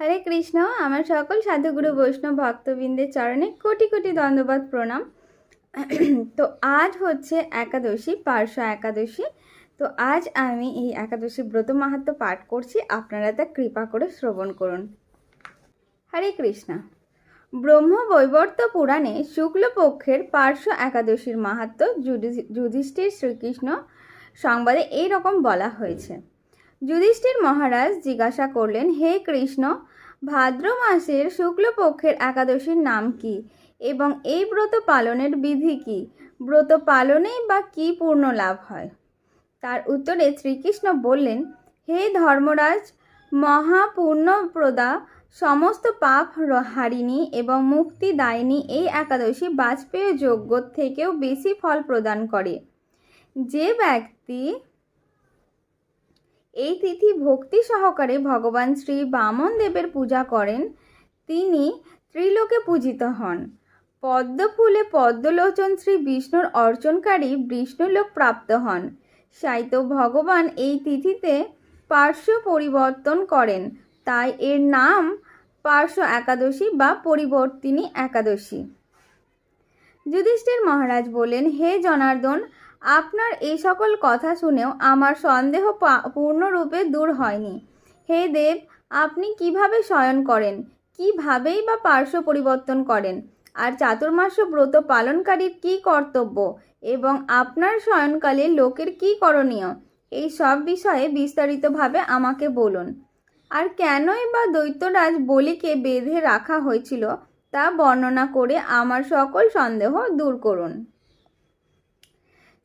হরে কৃষ্ণ, আমার সকল সাধুগুরু বৈষ্ণব ভক্তবৃন্দের চরণে কোটি কোটি দণ্ডবাদ প্রণাম। তো আজ হচ্ছে একাদশী, পার্শ্ব একাদশী। তো আজ আমি এই একাদশী ব্রত মাহাত্ম পাঠ করছি, আপনারা তা কৃপা করে শ্রবণ করুন। হরে কৃষ্ণ, ব্রহ্ম বৈবর্ত পুরাণে শুক্লপক্ষের পার্শ্ব একাদশীর মাহাত্ম যুধিষ্ঠির শ্রীকৃষ্ণ সংবাদে এই রকম বলা হয়েছে। যুধিষ্ঠির মহারাজ জিজ্ঞাসা করলেন, হে কৃষ্ণ, ভাদ্র মাসের শুক্লপক্ষের একাদশীর নাম কি? এবং এই ব্রত পালনের বিধি কি? ব্রত পালনেই বা কি পূর্ণ লাভ হয়? তার উত্তরে শ্রীকৃষ্ণ বললেন, হে ধর্মরাজ, মহাপূর্ণপ্রদা, সমস্ত পাপ হারিণী এবং মুক্তিদায়িনী এই একাদশী বাজপেয় যজ্ঞ থেকেও বেশি ফল প্রদান করে। যে ব্যক্তি এই তিথি ভক্তি সহকারে ভগবান শ্রী বামন দেবের পূজা করেন। তিনি ত্রিলোকে পূজিত হন। পদ্ম ফুলে পদ্মলোচন শ্রী বিষ্ণুর অর্চনকারী বিষ্ণুলোক প্রাপ্ত হন। সাইতো ভগবান এই তিথিতে পার্শ্ব পরিবর্তন করেন। তাই এর নাম পার্শ্ব একাদশী বা পরিবর্তিনী একাদশী। যুধিষ্ঠির মহারাজ বললেন হে জনার্দন আপনার এই সকল কথা শুনেও আমার সন্দেহ পূর্ণরূপে দূর হয়নি। হে দেব, আপনি কীভাবে শয়ন করেন? কিভাবেই বা পার্শ্ব পরিবর্তন করেন? আর চাতুর্মাস্য ব্রত পালনকারীর কি কর্তব্য? এবং আপনার শয়নকালে লোকের কি করণীয়? এই সব বিষয়ে বিস্তারিতভাবে আমাকে বলুন। আর কেনই বা দৈত্যরাজ বলিকে বেঁধে রাখা হয়েছিল, তা বর্ণনা করে আমার সকল সন্দেহ দূর করুন।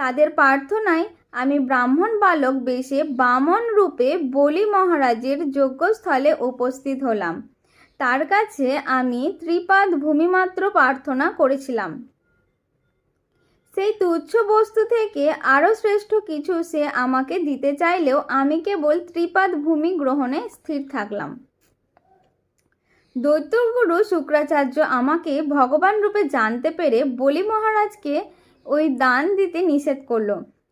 তাদের প্রার্থনায় আমি ব্রাহ্মণ বালক বেশে বামন রূপে বলি মহারাজের যজ্ঞস্থলে উপস্থিত হলাম। তার কাছে আমি ত্রিপাদ ভূমিমাত্র প্রার্থনা করেছিলাম। সেই তুচ্ছ বস্তু থেকে আরও শ্রেষ্ঠ কিছু সে আমাকে দিতে চাইলেও আমি কেবল ত্রিপাদ ভূমি গ্রহণে স্থির থাকলাম। দৈত্যগুরু শুক্রাচার্য আমাকে ভগবান রূপে জানতে পেরে বলি মহারাজকে ওই দান দিতে নিষেধ করল।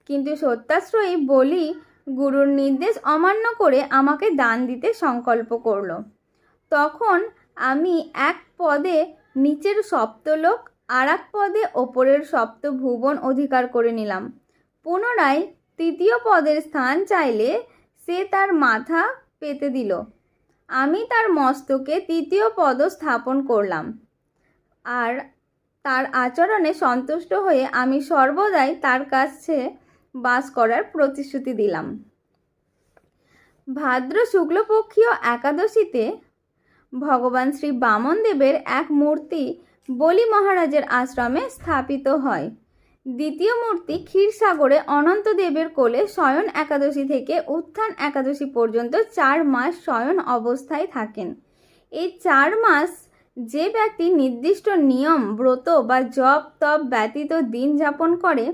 কিন্তু সত্যাশ্রয়ী বলি গুরুর নির্দেশ অমান্য করে আমাকে দান দিতে সংকল্প করল। তখন আমি এক পদে নিচের সপ্তলোক আর এক পদে ওপরের সপ্ত ভুবন অধিকার করে নিলাম। পুনরায় তৃতীয় পদের স্থান চাইলে সে তার মাথা পেতে দিল। আমি তার মস্তকে তৃতীয় পদ স্থাপন করলাম। আর তার আচরণে সন্তুষ্ট হয়ে আমি সর্বদাই তার কাছে বাস করার প্রতিশ্রুতি দিলাম। ভাদ্র শুক্লপক্ষীয় একাদশীতে ভগবান শ্রী বামন দেবের এক মূর্তি বলি মহারাজের আশ্রমে স্থাপিত হয়। দ্বিতীয় মূর্তি ক্ষীরসাগরে অনন্ত দেবের কোলে শয়ন একাদশী থেকে উত্থান একাদশী পর্যন্ত চার মাস শয়ন অবস্থায় থাকেন। এই চার মাস যে ব্যক্তি নির্দিষ্ট নিয়ম, ব্রত বা জপ, তপ ব্যতীত দিন যাপন করে,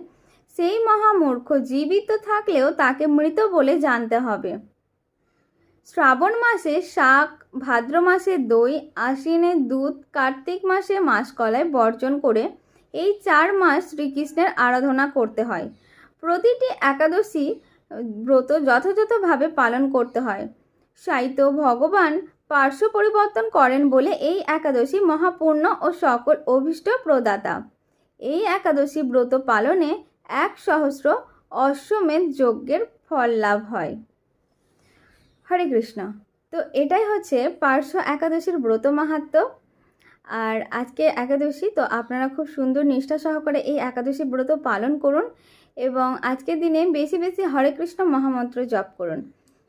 সেই মহামূর্খ জীবিত থাকলেও তাকে মৃত বলে জানতে হবে। শ্রাবণ মাসে শাক, ভাদ্র মাসে দই, আশ্বিনে দুধ, কার্তিক মাসে মাসকলায় বর্জন করে এই চার মাস শ্রীকৃষ্ণের আরাধনা করতে হয়। প্রতিটি একাদশী ব্রত যথাযথভাবে পালন করতে হয়। সাইত ভগবান পার্শ্ব পরিবর্তন করেন বলে এই একাদশী মহাপূর্ণ ও সকল অভীষ্ট প্রদাতা। এই একাদশী ব্রত পালনে এক সহস্র অশ্বমেধ যজ্ঞের ফল লাভ হয়। হরে কৃষ্ণ। তো এটাই হচ্ছে পার্শ্ব একাদশীর ব্রত মাহাত্ম আর আজকে একাদশী, তো আপনারা খুব সুন্দর নিষ্ঠা সহকারে এই একাদশী ব্রত পালন করুন এবং আজকের দিনে বেশি বেশি হরে কৃষ্ণ মহামন্ত্র জপ করুন।